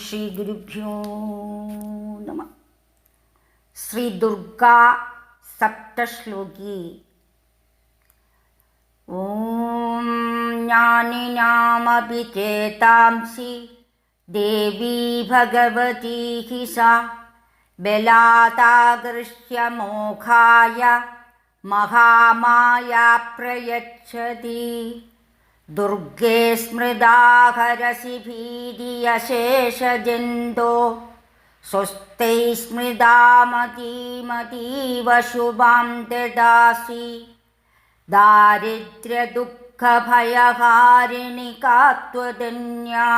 ശ്രീ ഗുരുഭ്യോ നമ ശ്രീ ദുർഗാ സപ്തശ്ലോകി ഓം ജ്ഞാനിനാമപി ചേതാംസി ദേവീ ഭഗവതി ഹി സ ബലാതാകൃഷ്യ മോഘായ മഹാമായ പ്രയച്ഛതി ദുർഗേ സ്മൃതാഹരസി ഭീതിയശേഷജന്തോ സ്വസ്ഥൈ സ്മൃതാമതീമതീവ ശുഭാം ദദാസി. ദാരിദ്ര്യദുഃഖഭയഹാരിണി കാത്വധന്യാ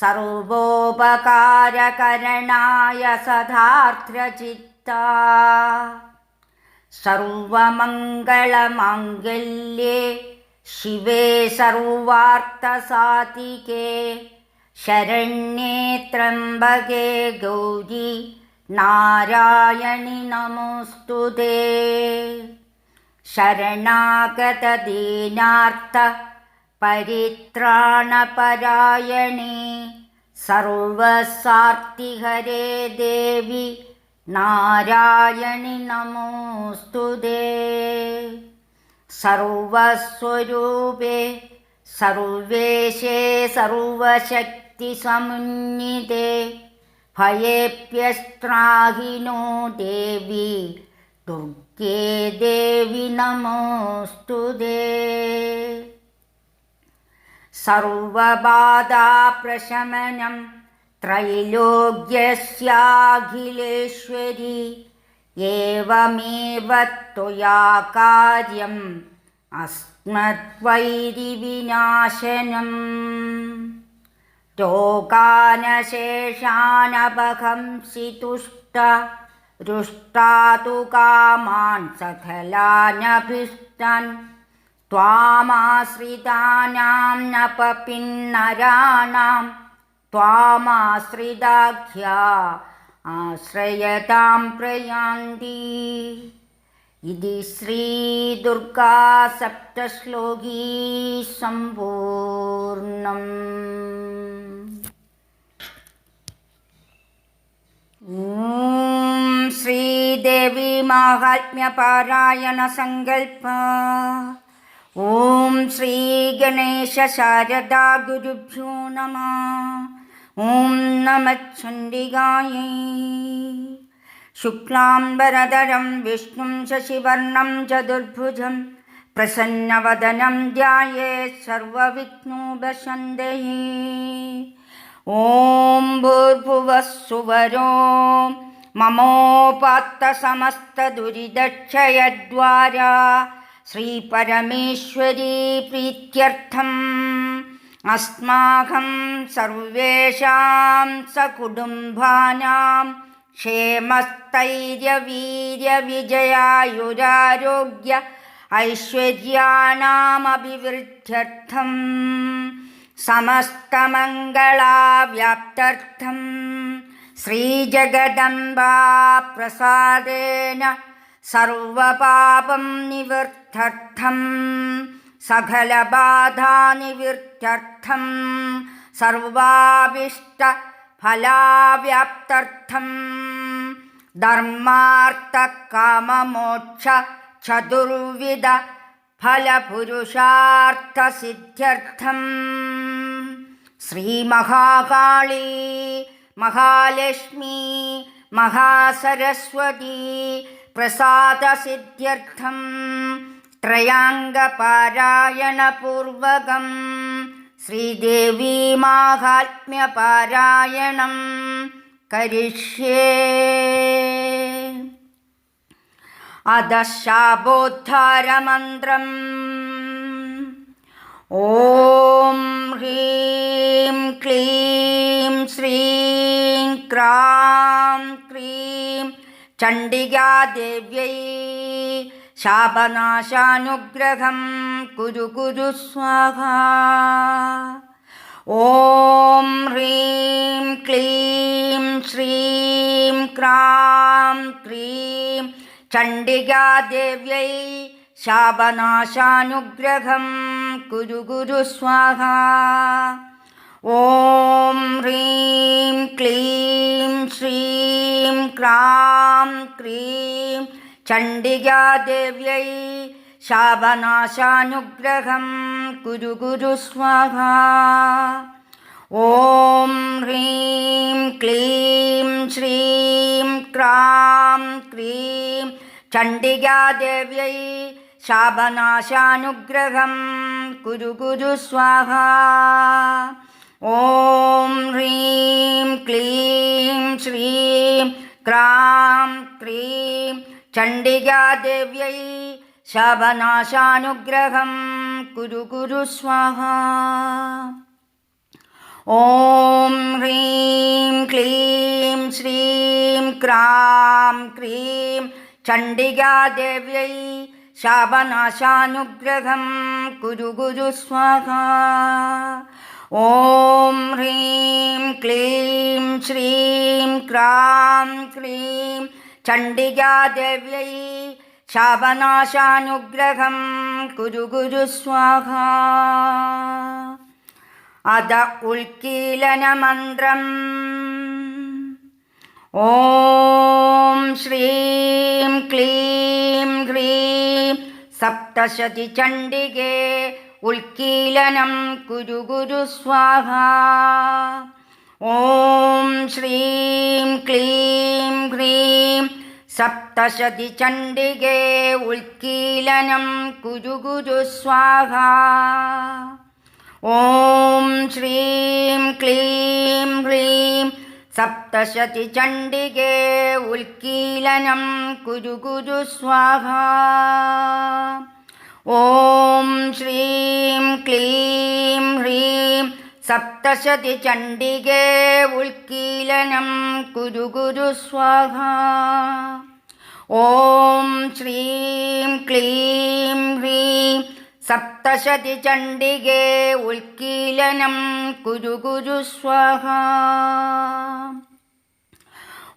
സർവോപകാരകരണായ സദാർദ്രചിത്താ സർവമംഗളമാംഗല്യേ ശിവേ സർവാർത്ഥസാധികേ. ശരണ്യേ ത്രംബകേ ഗൗരി നാരായണി നമോസ്തുതേ. ശരണാഗതദീനാർത്ഥ പരിത്രാണപരായണേ സർവസാർത്തിഹരേ ദേവി നാരായണി നമോസ്തുതേ. സർവസ്വരൂപേ സർവേശേ സർവശക്തിസമുന്നിതേ ഭയേപ്യസ്ത്രാഹിനോ ദേവി ദുർഗേ ദേവി നമോസ്തു സർവബാധാപ്രശമനം ത്രൈലോക്യസ്യാഖിലേശ്വരി एवमेव त्वया कार्यम् अस्मद्वैरिविनाशनम् रोगानशेषानपहंसि तुष्ट रुष्टा तु कामान् सफलानभीष्टन् त्वामाश्रितानां नपपिन्नराणां त्वामाश्रिताख्या आश्रयतां प्रयान्ति। इति श्रीदुर्गासप्तश्लोकी सम्पूर्णम्। ॐ श्रीदेवीमाहात्म्यपारायणसङ्कल्प ॐ श्रीगणेशशारदा गुरुभ्यो नमः। ഓം നമച്ഛണ്ഡികായൈ ശുക്ലാംബരതരം വിഷ്ണും ശശിവർണം ചതുർഭുജം പ്രസന്നവദനം ധ്യായേ സർവവിഘ്നോപശന്തയേ. ഓം ഭൂർഭുവസ്സുവരോ മമോപാത്തസമസ്തദുരിതക്ഷയദ്വാരാ ശ്രീപരമേശ്വരീ പ്രീത്യർത്ഥം. അസ്മാകം സർവേഷാം സകുടുംബാനാം ക്ഷേമസ്ഥൈര്യവീര്യവിജയായുരാരോഗ്യ ഐശ്വര്യാണമഭിവൃദ്ധ്യർത്ഥം സമസ്തമംഗളാവ്യാപ്തർത്ഥം ശ്രീജഗദംബാ പ്രസാദേന സർവപാപം നിവൃദ്ധർത്ഥം സകലബാധാനിവൃത്ത സിദ്ധിസിദ്ധ്യർത്ഥം സർവാഭിഷ്ട ഫലാവ്യാപ്തർത്ഥം ധർമാർത്ഥ കാമമോക്ഷ ചതുർവിധ ഫലപുരുഷാർത്ഥസിദ്ധ്യർത്ഥം. ശ്രീമഹാകാളി മഹാലക്ഷ്മി മഹാസരസ്വതി പ്രസാദസിദ്ധ്യർത്ഥം. त्रयाङ्गपारायणपूर्वकं श्रीदेवीमाहात्म्यपारायणं करिष्ये। अधशाबोद्धारमन्त्रम् ॐ ह्रीं क्लीं श्रीं क्रां क्रीं चण्डिगादेव्यै ശാപനാശാനുഗ്രഹം. കുരു കുരു സ്വാഹ. ഓം ഹ്രീം ക്ലീം ശ്രീം ക്രാം ക്രീം ചണ്ഡികാദേവ്യൈ ശാപനാശാനുഗ്രഹം. കുരു കുരു സ്വാഹ. ഓം ഹ്രീം ക്ലീം ശ്രീം ക്രാം ക്രീം ചണ്ഡികാദേവ്യൈ ശാപനാശാനുഗ്രഹം കുരു കുരു സ്വാഹ. ഓം ഹ്രീം ക്ലീം ശ്രീം ക്രാം ക്രീം ചണ്ഡികാദേവ്യൈ ശാപനാശാനുഗ്രഹം കുരു കുരു സ്വാഹ. ഓം ഹ്രീം ക്ലീം ശ്രീം ക്രാം ക്രീം ചണ്ഡികാദേവ്യൈ ശാപനാശാനുഗ്രഹം കുരു കുരു സ്വാഹ. ഓം ഹ്രീം ക്ലീം ശ്രീം ക്രാം ക്രീം ചണ്ഡികാദേവ്യൈ ശാപനാശാനുഗ്രഹം കുരു കുരു സ്വാഹ. ഓം ഹ്രീം ക്ലീം ശ്രീം ക്രാം ക്രീം ചണ്ഡികാദേവ്യൈ ശാപനാശാനുഗ്രഹം കുരു കുരു സ്വാഹ. അത ഉൽക്കീലനമന്ത്രം. ഓം ശ്രീം ക്ലീം ഹ്രീം സപ്തശതി ചണ്ഡികേ ഉൽക്കീലനം കുരു കുരു സ്വാഹ. ഓം ശ്രീം ക്ലീം സപ്തശതി ചണ്ഡികേ ഉൽക്കീലനം കുരു കുരു സ്വാഹ. ഓം ശ്രീം ക്ലീം ഹ്രീം സപ്തശതി ചണ്ഡികേ ഉൽക്കീലനം കുരു കുരു സ്വാഹ. ഓം ശ്രീം ക്ലീം ഹ്രീം സപ്തശതി ചണ്ഡികേ ഉൽക്കീലനം കുരു കുരു സ്വാഹ. ഓം ശ്രീം ക്ലീം ഹ്രീം സപ്തശതി ചണ്ഡികേ ഉൽക്കീലനം കുരു കുരു സ്വാഹ.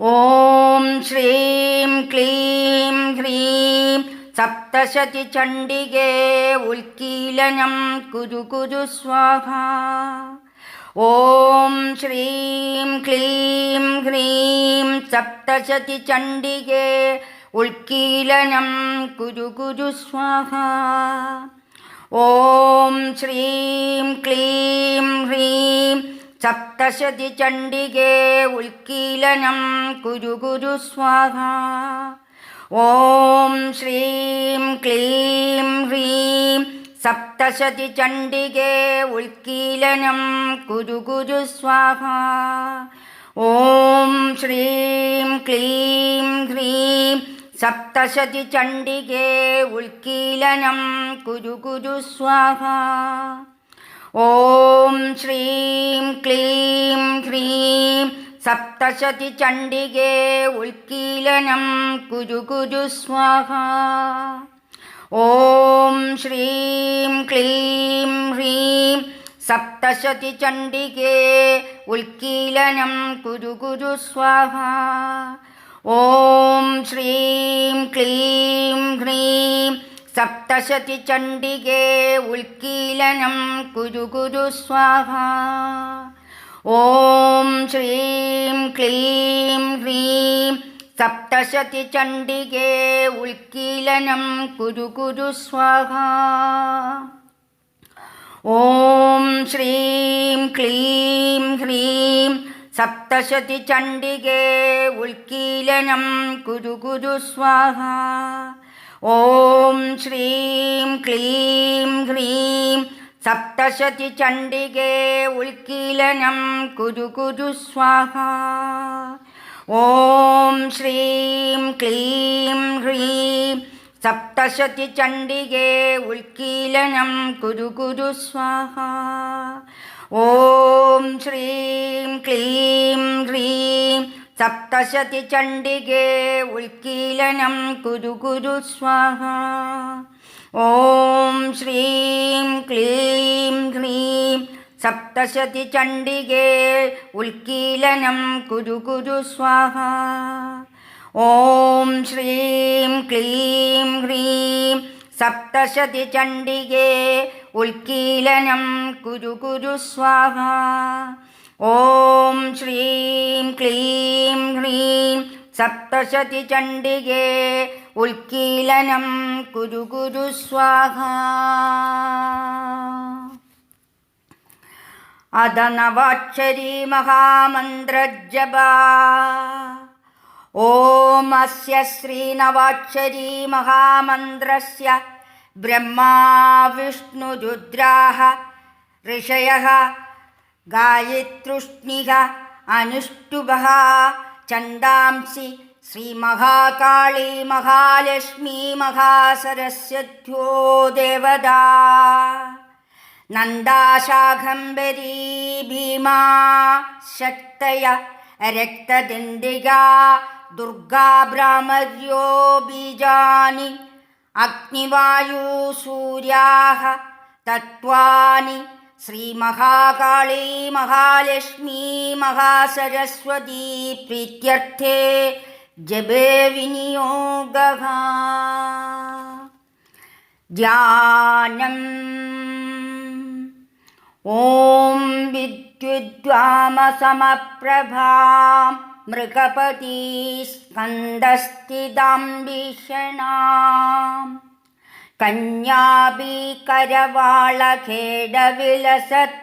ഓം ശ്രീം ക്ലീം ഹ്രീം സപ്തശതി ചണ്ഡികേ ഉൽക്കീലനം കുരു കുരു സ്വാഹ. ഓം ശ്രീം ക്ലീം ഹ്രീം സപ്തശതി ചണ്ഡികേ ഉൽക്കീലനം കുരു കുരു സ്വാഹ. ഓം ശ്രീം ക്ലീം ഹ്രീം സപ്തശതി ചണ്ഡികേ ഉൽക്കീലനം കുരു കുരു സ്വാഹ. ഓം ശ്രീം ക്ലീം ഹ്രീം സപ്തശതി ചണ്ഡികേ ഉൽക്കീലനം കുരു കുരു സ്വാഹ. ഓം ശ്രീം ക്ലീം ഹ്രീം സപ്തശതി ചണ്ഡികേ ഉൽക്കീലനം കുരു കുരു സ്വാഹ. ഓം ശ്രീം ക്ലീം ഹ്രീം സപ്തശതി ചണ്ഡികേ ഉൽക്കീലനം കുരു കുരു സ്വാഹ. ഓം ശ്രീം ക്ലീം ഹ്രീം സപ്തശതി ചണ്ഡികേ ഉൽക്കീലനം കുരു കുരു സ്വാഹ. ഓം ശ്രീം ക്ലീം ഹ്രീം സപ്തശതി ചണ്ഡികേ ഉൽക്കീലനം കുരു കുരു സ്വാഹ. ഓം ശ്രീം ക്ലീം ഹ്രീം സപ്തശതി ചണ്ഡികേ ഉൽക്കീലനം കുരു കുരു സ്വാഹ. ഓം ശ്രീം ക്ലീം ഹ്രീം സപ്തശതി ചണ്ഡികേ ഉൽക്കീലനം കുരു കുരു സ്വാഹ. ഓം ശ്രീം ക്ലീം ഹ്രീം സപ്തശതി ചണ്ഡികേ ഉൽക്കീലനം കുരു കുരു സ്വാഹ. ഓം ശ്രീം ക്ലീം ഹ്രീം സപ്തശതി ചണ്ഡികേ ഉൽക്കീലനം കുരു കുരു സ്വാഹ. ഓം ശ്രീം ക്ലീം ഹ്രീം സപ്തശതി ചണ്ഡികേ ഉൽക്കീലനം കുരു കുരു സ്വാഹ. ഓം ശ്രീം ക്ലീം ഹ്രീം സപ്തശതി ചണ്ഡികേ ഉൽക്കീലനം കുരു കുരു സ്വാഹ ഓം ശ്രീം ക്ലീം ഹ്രീം സപ്തശതി ചണ്ഡികേ ഉൽക്കീലനം കുരു കുരു സ്വാഹ ഓം ശ്രീം ക്ലീം ഹ്രീം സപ്തശതി ചണ്ഡികേ ഉൽക്കീലനം കുരു കുരു സ്വാഹ अदनवाक्षरी अदनवाक्षरीमहामन्त्रजभा ॐ अस्य श्रीनवाक्षरी महामन्त्रस्य ब्रह्मा विष्णुरुद्राः ऋषयः गायत्रुष्णिः अनुष्टुभः चन्दांसि श्रीमहाकाली महालक्ष्मी श्रीमहाकालीमहालक्ष्मीमहासरस्यो देवदा നന്ദാശാഖംബരീ ഭീമാ ശക്തയ രക്തദണ്ഡിക ദുർഗാ ഭ്രാമര്യോ ബീജാനി അഗ്നിവായു സൂര്യാഹ തത്വാനി ശ്രീമഹാകാളീ മഹാലക്ഷ്മീ മഹാസരസ്വതീ പ്രീത്യർത്ഥേ ജപേ വിനിയോഗ ധ്യാനം ॐ विद्युद्वामसमप्रभां मृगपती स्कन्दस्थितां भीषणाम् कन्याभिकरवाळखेडविलसत्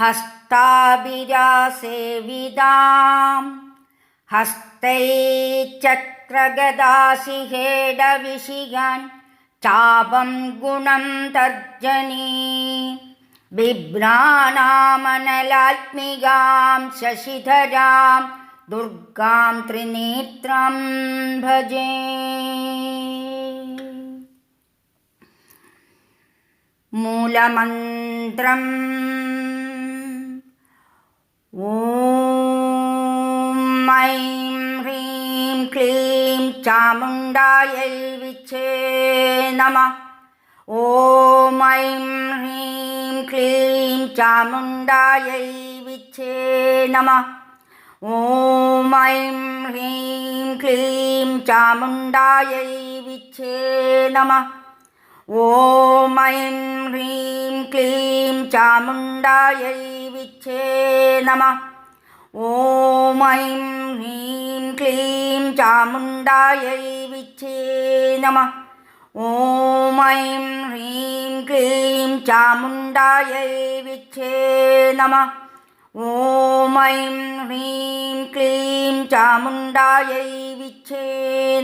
हस्ताभिरासेविदाम् हस्तैश्चक्रगदासिहेडविषिगान् चापं गुणं तर्जनी बिभ्राणामनलात्मिकां शशिधरां दुर्गां त्रिनेत्रं भजे। मूलमन्त्रम् ॐ ऐं ह्रीं क्लीं चामुण्डायै विच्छे नमः। ॐ ऐं ह्रीं क्लीं चामुण्डायै विच्छे नमः। ॐ ऐं ह्रीं क्लीं चामुण्डायै विच्छे नमः। ॐ ऐं ह्रीं क्लीं चामुण्डायै विच्छे नमः। ॐ ऐं ह्रीं क्लीं चामुण्डायै विच्छे नमः ॐ ऐं ह्रीं क्लीं चामुण्डायै विच्छे नमः ॐ ऐं ह्रीं क्लीं चामुण्डायै विच्छे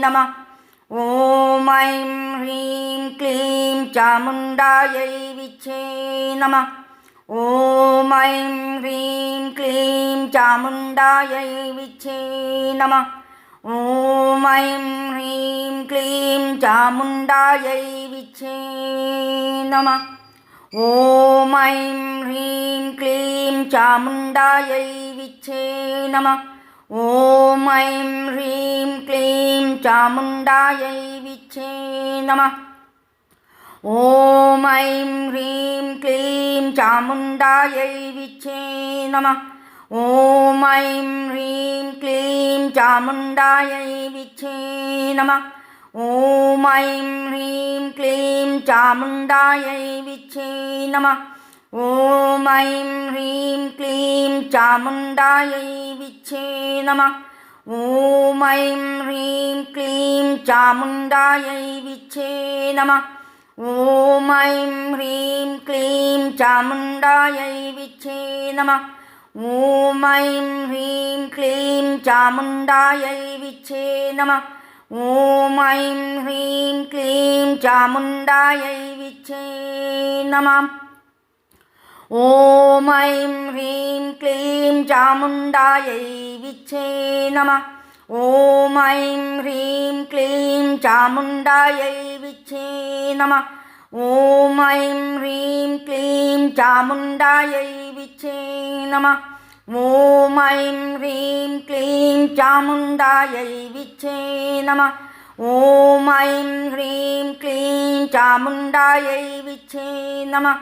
नमः ॐ ऐं ह्रीं क्लीं चामुण्डायै विच्छे नमः ॐ ऐं ह्रीं क्लीं चामुण्डायै विच्छे नमः ॐ ऐं ह्रीं क्लीं चामुण्डायै विच्छे नमः। ॐ ऐं ह्रीं क्लीं चामुण्डायै विच्छे नमः। ॐ ऐं ह्रीं क्लीं चामुण्डायै विच्छे नमः। ॐ ऐं ह्रीं क्लीं चामुण्डायै विच्छे नमः। ॐ ऐं ह्रीं क्लीं चामुण्डायै विच्छे नमः ॐ ऐं ह्रीं क्लीं चामुण्डायै विच्छे नमः। ॐ ऐं ह्रीं क्लीं चामुण्डायै विच्छे नमः। ॐ ऐं ह्रीं क्लीं चामुण्डायै विच्छे नमः। ॐ ऐं ह्रीं क्लीं चामुण्डायै विच्छे नमः। ॐ ऐं ह्रीं क्लीं चामुण्डायै विच्छे नमः ॐ ऐं ह्रीं क्लीं चामुण्डायै विच्छे नमः। ॐ ऐं ह्रीं क्लीं चामुण्डायै विच्छे नमः। ॐ ऐं ह्रीं क्लीं चामुण्डायै विच्छे नमः। ॐ ऐं ह्रीं क्लीं चामुण्डायै विच्छे नमः ॐ ऐं ह्रीं क्लीं चामुण्डायै विच्छे नमः। ॐ ऐं ह्रीं क्लीं चामुण्डायै विच्छे नमः।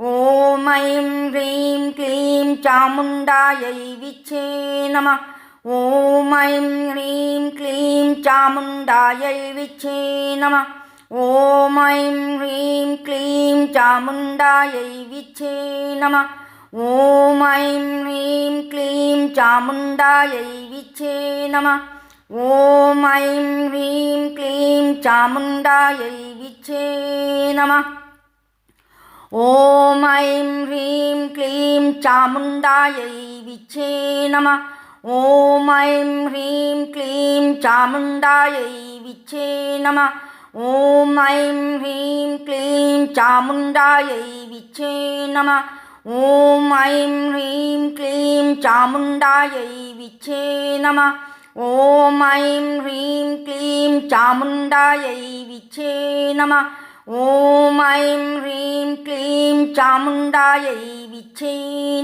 ॐ ऐं ह्रीं क्लीं चामुण्डायै विच्छे नमः। ॐ ऐं ह्रीं क्लीं चामुण्डायै विच्छे नमः। ॐ ऐं ह्रीं क्लीं चामुण्डायै विच्छे नमः ॐ ऐं ह्रीं क्लीं चामुण्डायै विच्छे नमः ॐ ऐं ह्रीं क्लीं चामुण्डायै विच्छे नमः ॐ ऐं ह्रीं क्लीं चामुण्डायै विच्छे नमः ॐ ऐं ह्रीं क्लीं चामुण्डायै विच्छे नमः ॐ ऐं ह्रीं क्लीं चामुण्डायै विच्छे नमः ॐ ऐं ह्रीं क्लीं चामुण्डायै विच्छे नमः ॐ ऐं ह्रीं क्लीं चामुण्डायै विच्छे नमः ॐ ऐं ह्रीं क्लीं चामुण्डायै विच्छे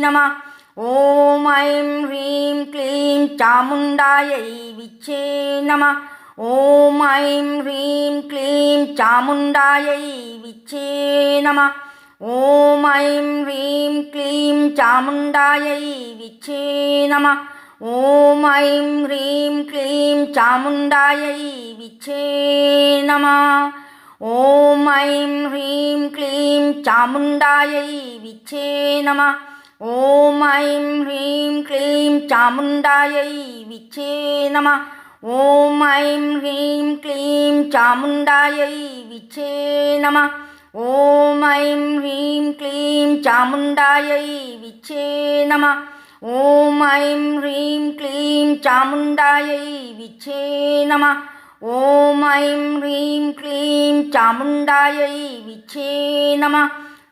नमः ॐ ऐं ह्रीं क्लीं चामुण्डायै विच्छे नमः ॐ ऐं ह्रीं क्लीं चामुण्डायै विच्छे नमः ॐ ऐं ह्रीं क्लीं चामुण्डायै विच्छे नमः ॐ ऐं ह्रीं क्लीं चामुण्डायै विच्छे नमः ॐ ऐं ह्रीं क्लीं चामुण्डायै विच्छे नमः ॐ ऐं ह्रीं क्लीं चामुण्डायै विच्छे नमः ॐ ऐं ह्रीं क्लीं चामुण्डायै विच्छे नमः ॐ ऐं ह्रीं क्लीं चामुण्डायै विच्छे नमः ॐ ऐं ह्रीं क्लीं चामुण्डायै विच्छे नमः ॐ ऐं ह्रीं क्लीं चामुण्डायै विच्छे नमः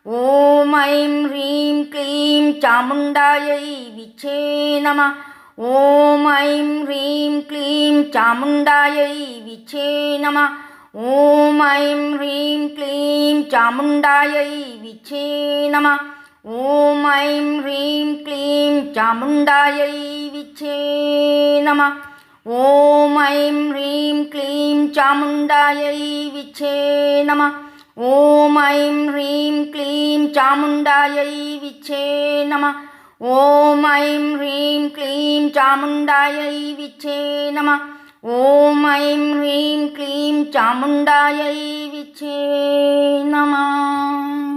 ॐ ऐं ह्रीं क्लीं चामुण्डायै विच्छे नमः ॐ ऐं ह्रीं क्लीं चामुण्डायै विच्छे नमः ॐ ऐं ह्रीं क्लीं चामुण्डायै विच्छे नमः। ॐ ऐं ह्रीं क्लीं चामुण्डायै विच्छे नमः। ॐ ऐं ह्रीं क्लीं चामुण्डायै विच्छे नमः। ॐ ऐं ह्रीं क्लीं चामुण्डायै विच्छे नमः। ॐ ऐं ह्रीं क्लीं चामुण्डायै विच्छे नमः ॐ ऐं ह्रीं क्लीं चामुण्डायै विच्छे नमः